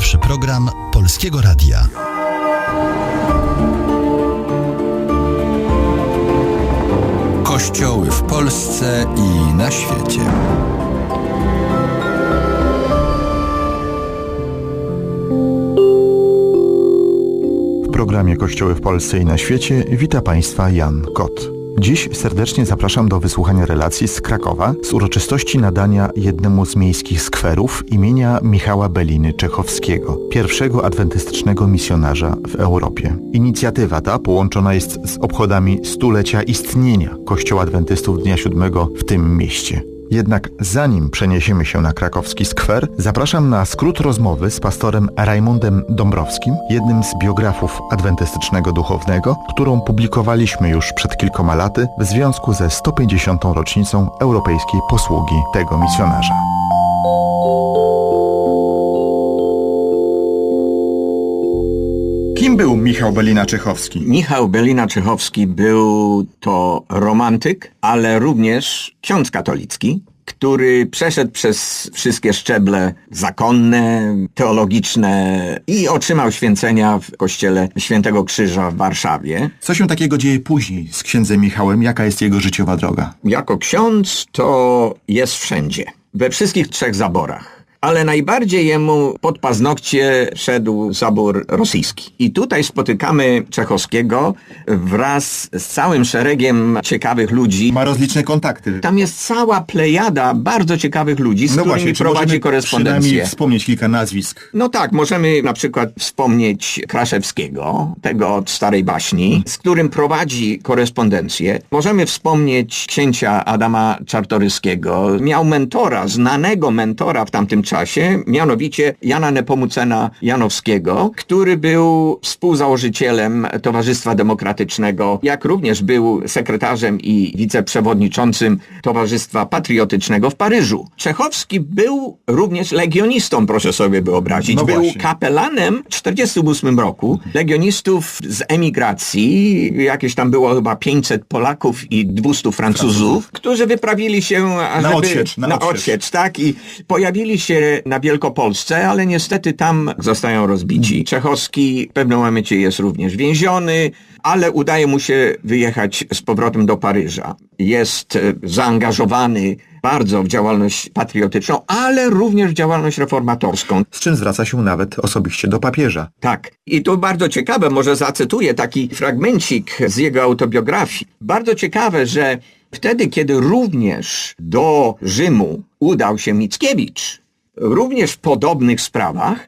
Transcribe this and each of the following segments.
Pierwszy program Polskiego Radia. Kościoły w Polsce i na świecie. W programie Kościoły w Polsce i na świecie wita Państwa Jan Kot. Dziś serdecznie zapraszam do wysłuchania relacji z Krakowa z uroczystości nadania jednemu z miejskich skwerów imienia Michała Beliny Czechowskiego, pierwszego adwentystycznego misjonarza w Europie. Inicjatywa ta połączona jest z obchodami stulecia istnienia Kościoła Adwentystów Dnia Siódmego w tym mieście. Jednak zanim przeniesiemy się na krakowski skwer, zapraszam na skrót rozmowy z pastorem Rajmundem Dąbrowskim, jednym z biografów adwentystycznego duchownego, którą publikowaliśmy już przed kilkoma laty w związku ze 150. rocznicą europejskiej posługi tego misjonarza. Kim był Michał Belina Czechowski? Michał Belina Czechowski był to romantyk, ale również ksiądz katolicki, który przeszedł przez wszystkie szczeble zakonne, teologiczne i otrzymał święcenia w kościele Świętego Krzyża w Warszawie. Co się takiego dzieje później z księdzem Michałem? Jaka jest jego życiowa droga? Jako ksiądz to jest wszędzie, we wszystkich trzech zaborach. Ale najbardziej jemu pod paznokcie szedł zabór rosyjski. I tutaj spotykamy Czechowskiego wraz z całym szeregiem ciekawych ludzi. Ma rozliczne kontakty. Tam jest cała plejada bardzo ciekawych ludzi, z No którymi właśnie, prowadzi korespondencję. przynajmniej wspomnieć kilka nazwisk? No tak, możemy na przykład wspomnieć Kraszewskiego, tego od starej baśni, z którym prowadzi korespondencję. Możemy wspomnieć księcia Adama Czartoryskiego. Miał mentora, znanego mentora w tamtym czasie, mianowicie Jana Nepomucena Janowskiego, który był współzałożycielem Towarzystwa Demokratycznego, jak również był sekretarzem i wiceprzewodniczącym Towarzystwa Patriotycznego w Paryżu. Czechowski był również legionistą, proszę sobie wyobrazić. No był właśnie. kapelanem w 1948 roku legionistów z emigracji, jakieś tam było chyba 500 Polaków i 200 Francuzów, którzy wyprawili się ażeby, odsiecz, na odsiecz. odsiecz, tak, i pojawili się na Wielkopolsce, ale niestety tam zostają rozbici. Czechowski w pewnym momencie jest również więziony, ale udaje mu się wyjechać z powrotem do Paryża. Jest e, zaangażowany bardzo w działalność patriotyczną, ale również w działalność reformatorską. Z czym zwraca się nawet osobiście do papieża. Tak. I to bardzo ciekawe, może zacytuję taki fragmencik z jego autobiografii. Bardzo ciekawe, że wtedy, kiedy również do Rzymu udał się Mickiewicz, również w podobnych sprawach,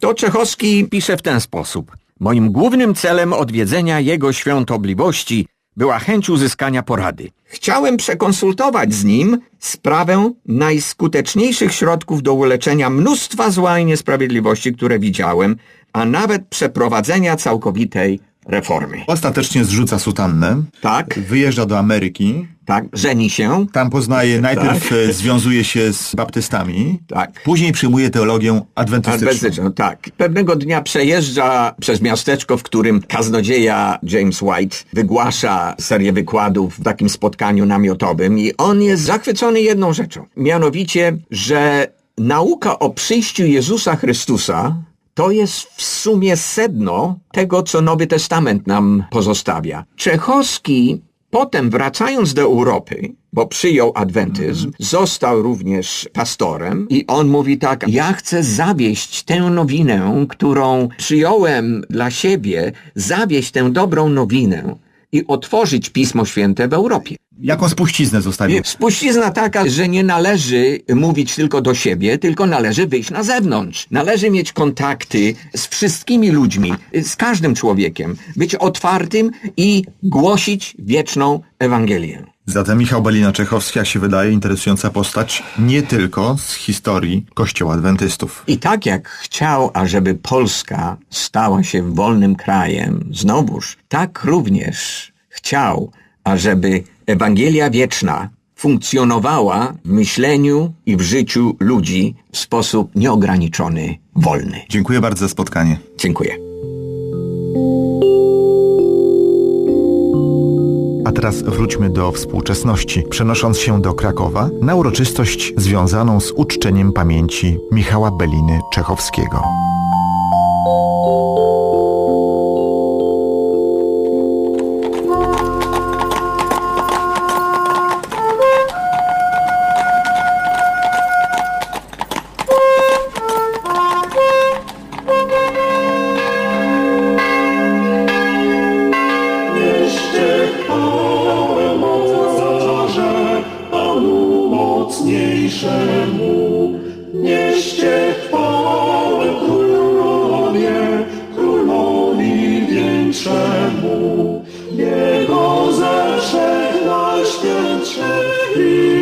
to Czechowski pisze w ten sposób. Moim głównym celem odwiedzenia jego świątobliwości była chęć uzyskania porady. Chciałem przekonsultować z nim sprawę najskuteczniejszych środków do uleczenia mnóstwa zła i niesprawiedliwości, które widziałem, a nawet przeprowadzenia całkowitej reformy. Ostatecznie zrzuca sutannę, Tak, wyjeżdża do Ameryki, tak, żeni się, tam poznaje, najpierw e, związuje się z baptystami, tak. później przyjmuje teologię adwentystyczną. Adwentystyczną, tak. Pewnego dnia przejeżdża przez miasteczko, w którym kaznodzieja James White wygłasza serię wykładów w takim spotkaniu namiotowym i on jest zachwycony jedną rzeczą. Mianowicie, że nauka o przyjściu Jezusa Chrystusa to jest w sumie sedno tego, co Nowy Testament nam pozostawia. Czechowski Potem wracając do Europy, bo przyjął adwentyzm, został również pastorem i on mówi tak, ja chcę zawieść tę nowinę, którą przyjąłem dla siebie, zawieść tę dobrą nowinę i otworzyć Pismo Święte w Europie. Jaką spuściznę zostawił? Spuścizna taka, że nie należy mówić tylko do siebie, tylko należy wyjść na zewnątrz. Należy mieć kontakty z wszystkimi ludźmi, z każdym człowiekiem, być otwartym i głosić wieczną Ewangelię. Zatem Michał Belina Czechowski, jak się wydaje, interesująca postać nie tylko z historii Kościoła Adwentystów. I tak jak chciał, ażeby Polska stała się wolnym krajem, znowuż, tak również chciał, ażeby Ewangelia wieczna funkcjonowała w myśleniu i w życiu ludzi w sposób nieograniczony, wolny. Dziękuję bardzo za spotkanie. Dziękuję. Teraz wróćmy do współczesności, przenosząc się do Krakowa na uroczystość związaną z uczczeniem pamięci Michała Beliny Czechowskiego. You.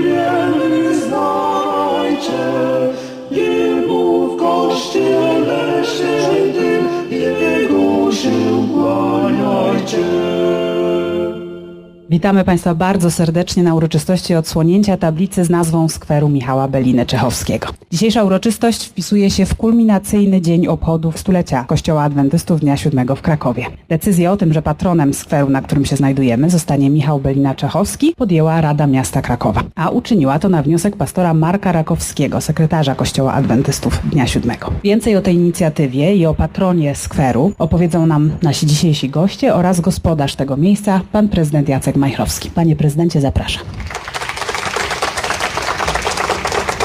Witamy Państwa bardzo serdecznie na uroczystości odsłonięcia tablicy z nazwą skweru Michała Beliny Czechowskiego. Dzisiejsza uroczystość wpisuje się w kulminacyjny dzień obchodów stulecia Kościoła Adwentystów Dnia Siódmego w Krakowie. Decyzję o tym, że patronem skweru, na którym się znajdujemy, zostanie Michał Belina Czechowski, podjęła Rada Miasta Krakowa, a uczyniła to na wniosek pastora Marka Rakowskiego, sekretarza Kościoła Adwentystów Dnia Siódmego. Więcej o tej inicjatywie i o patronie skweru opowiedzą nam nasi dzisiejsi goście oraz gospodarz tego miejsca, pan prezydent Jacek Majchrowski. Panie prezydencie, zapraszam.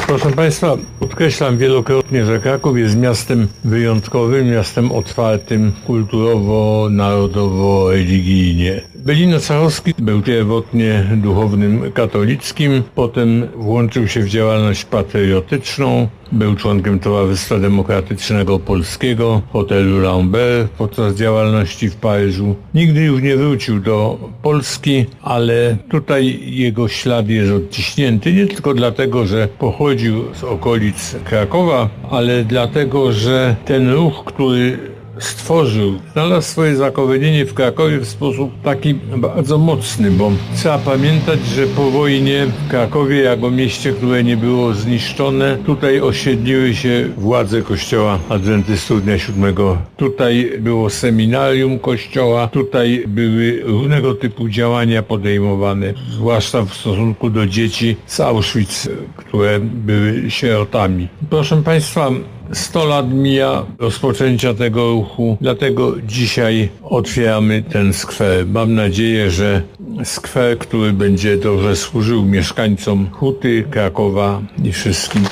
Proszę Państwa, podkreślam wielokrotnie, że Kraków jest miastem wyjątkowym, miastem otwartym kulturowo, narodowo, religijnie. Belino Czachowski był pierwotnie duchownym katolickim, potem włączył się w działalność patriotyczną, był członkiem Towarzystwa Demokratycznego Polskiego, hotelu Lambert podczas działalności w Paryżu. Nigdy już nie wrócił do Polski, ale tutaj jego ślad jest odciśnięty nie tylko dlatego, że pochodził z okolic Krakowa, ale dlatego, że ten ruch, który stworzył, znalazł swoje zakorzenienie w Krakowie w sposób taki bardzo mocny, bo trzeba pamiętać, że po wojnie w Krakowie, jako mieście, które nie było zniszczone, tutaj osiedliły się władze kościoła adwentystów Dnia Siódmego. Tutaj było seminarium kościoła, tutaj były różnego typu działania podejmowane, zwłaszcza w stosunku do dzieci z Auschwitz, które były sierotami. Proszę Państwa, 100 lat mija rozpoczęcia tego ruchu, dlatego dzisiaj otwieramy ten skwer. Mam nadzieję, że skwer, który będzie dobrze służył mieszkańcom Huty, Krakowa i wszystkim.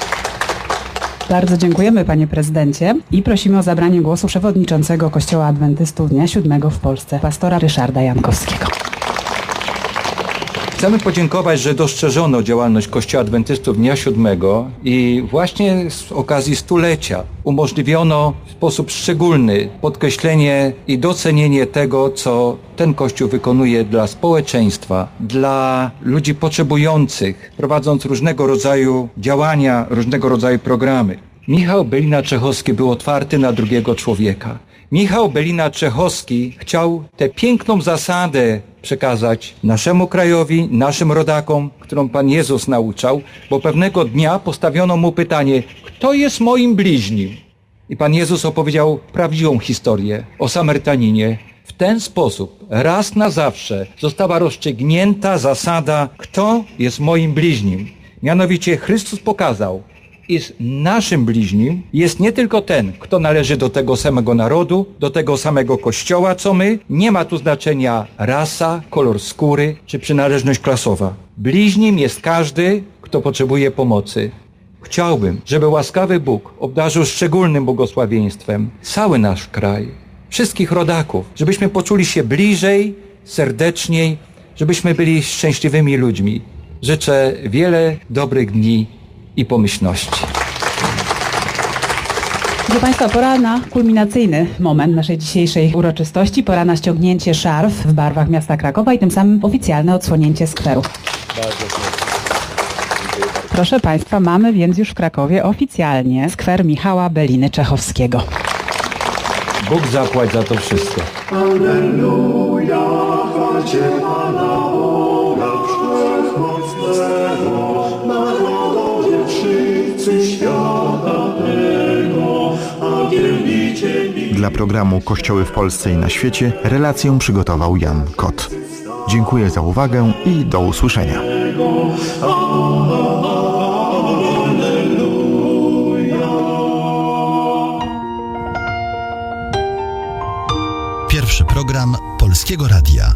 Bardzo dziękujemy panie prezydencie i prosimy o zabranie głosu przewodniczącego Kościoła Adwentystów Dnia Siódmego w Polsce, pastora Ryszarda Jankowskiego. Chcemy podziękować, że dostrzeżono działalność Kościoła Adwentystów Dnia Siódmego i właśnie z okazji stulecia umożliwiono w sposób szczególny podkreślenie i docenienie tego, co ten Kościół wykonuje dla społeczeństwa, dla ludzi potrzebujących, prowadząc różnego rodzaju działania, różnego rodzaju programy. Michał Belina Czechowski był otwarty na drugiego człowieka. Michał Belina Czechowski chciał tę piękną zasadę przekazać naszemu krajowi, naszym rodakom, którą Pan Jezus nauczał, bo pewnego dnia postawiono mu pytanie, kto jest moim bliźnim? I Pan Jezus opowiedział prawdziwą historię o Samarytaninie. W ten sposób raz na zawsze została rozstrzygnięta zasada, kto jest moim bliźnim. Mianowicie Chrystus pokazał, iż naszym bliźnim jest nie tylko ten, kto należy do tego samego narodu, do tego samego kościoła, co my. Nie ma tu znaczenia rasa, kolor skóry czy przynależność klasowa. Bliźnim jest każdy, kto potrzebuje pomocy. Chciałbym, żeby łaskawy Bóg obdarzył szczególnym błogosławieństwem cały nasz kraj, wszystkich rodaków, żebyśmy poczuli się bliżej, serdeczniej, żebyśmy byli szczęśliwymi ludźmi. Życzę wiele dobrych dni i pomyślności. Proszę Państwa, pora na kulminacyjny moment naszej dzisiejszej uroczystości. Pora na ściągnięcie szarf w barwach miasta Krakowa i tym samym oficjalne odsłonięcie skweru. Proszę Państwa, mamy więc już w Krakowie oficjalnie skwer Michała Beliny Czechowskiego. Bóg zapłać za to wszystko. Alleluja, chwalcie Pana Dla programu Kościoły w Polsce i na świecie relację przygotował Jan Kot. Dziękuję za uwagę i do usłyszenia. Pierwszy program Polskiego Radia.